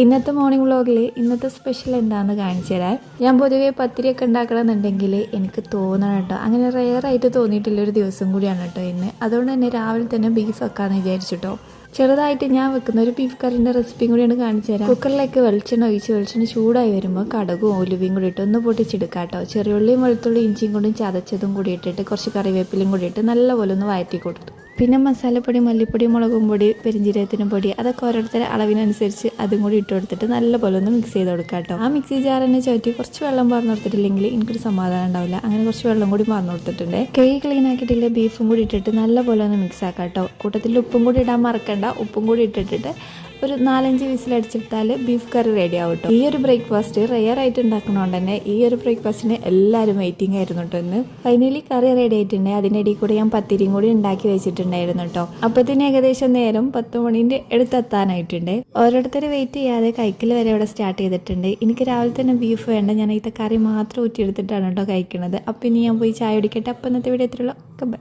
ഇന്നത്തെ മോർണിംഗ് വ്ളോഗിൽ ഇന്നത്തെ സ്പെഷ്യൽ എന്താണെന്ന് കാണിച്ചു തരാം ഞാൻ പൊതുവേ പത്തിരിയൊക്കെ ഉണ്ടാക്കണമെന്നുണ്ടെങ്കിൽ എനിക്ക് തോന്നണം കേട്ടോ. അങ്ങനെ റെയറായിട്ട് തോന്നിയിട്ടുള്ള ഒരു ദിവസം കൂടിയാണ് കേട്ടോ ഇന്ന്. അതുകൊണ്ട് തന്നെ രാവിലെ തന്നെ ബീഫ് വെക്കാമെന്ന് വിചാരിച്ചിട്ടോ ചെറുതായിട്ട് ഞാൻ വെക്കുന്ന ഒരു ബീഫ് കറിന്റെ റെസിപ്പിയും കൂടിയാണ് കാണിച്ചു തരാം. കുക്കറിലേക്ക് വെളിച്ചെണ്ണ ഒഴിച്ച് വെളിച്ചെണ്ണ ചൂടായി വരുമ്പോൾ കടകും ഒലുവയും കൂടി ഇട്ട് ഒന്ന് പൊട്ടിച്ചെടുക്കാം കേട്ടോ. ചെറിയുള്ളിയും വെളുത്തുള്ളി ഇഞ്ചിയും കൊണ്ടും ചതച്ചതും കൂടി ഇട്ടിട്ട് കുറച്ച് കറിവേപ്പിലും കൂടി ഇട്ട് നല്ലപോലെ ഒന്ന് വയറ്റി കൊടുത്തു പിന്നെ മസാലപ്പൊടി മല്ലിപ്പൊടി മുളകും പൊടി പെരിഞ്ചീരകത്തിന് പൊടി അതൊക്കെ ഓരോരുത്തരുടെ അളവിനനുസരിച്ച് അതും കൂടി ഇട്ട് കൊടുത്തിട്ട് നല്ലപോലെ ഒന്ന് മിക്സ് ചെയ്ത് കൊടുക്കാം കേട്ടോ. ആ മിക്സി ജാർ തന്നെ ചുറ്റി കുറച്ച് വെള്ളം പറഞ്ഞു കൊടുത്തിട്ടില്ലെങ്കിൽ എനിക്കൊരു സമാധാനം ഉണ്ടാവില്ല. അങ്ങനെ കുറച്ച് വെള്ളം കൂടി പറഞ്ഞു കൊടുത്തിട്ടുണ്ട്. കൈ ക്ലീൻ ആക്കിയിട്ടില്ല ബീഫും കൂടി ഇട്ടിട്ട് നല്ലപോലെ ഒന്ന് മിക്സ് ആക്കാം കേട്ടോ. കൂട്ടത്തിൽ ഉപ്പും കൂടി ഇടാൻ മറക്കണ്ട. ഉപ്പും കൂടി ഇട്ടിട്ടിട്ട് ഒരു നാലഞ്ച് വിസിലടിച്ചിട്ടാൽ ബീഫ് കറി റെഡി ആവും കേട്ടോ ഈ ഒരു ബ്രേക്ക്ഫാസ്റ്റ് റെയർ ആയിട്ട് ഉണ്ടാക്കണോണ്ട് തന്നെ ഈ ഒരു ബ്രേക്ക്ഫാസ്റ്റിന് എല്ലാവരും വെയിറ്റിംഗ് ആയിരുന്നു കേട്ടോ ഇന്ന്. ഫൈനലി കറി റെഡി ആയിട്ടുണ്ട്. അതിനിടയിൽ കൂടെ ഞാൻ പത്തിരിയും കൂടി ഉണ്ടാക്കി വെച്ചിട്ടുണ്ടായിരുന്നു കേട്ടോ അപ്പത്തിന് ഏകദേശം നേരം പത്ത് മണിന്റെ അടുത്തെത്താനായിട്ടുണ്ട്. ഓരോരുത്തർ വെയിറ്റ് ചെയ്യാതെ കൈക്കൽ വരെ ഇവിടെ സ്റ്റാർട്ട് ചെയ്തിട്ടുണ്ട്. എനിക്ക് രാവിലെ തന്നെ ബീഫ് വേണ്ട. ഞാൻ ഇത്തെ കറി മാത്രം ഊറ്റിയെടുത്തിട്ടാണ് കേട്ടോ കഴിക്കുന്നത്. അപ്പം ഇനി ഞാൻ പോയി ചായ കുടിക്കട്ടെ. അപ്പം ഇന്നത്തെ വീഡിയോ എത്രയുള്ളൂ ഒക്കെ ബൈ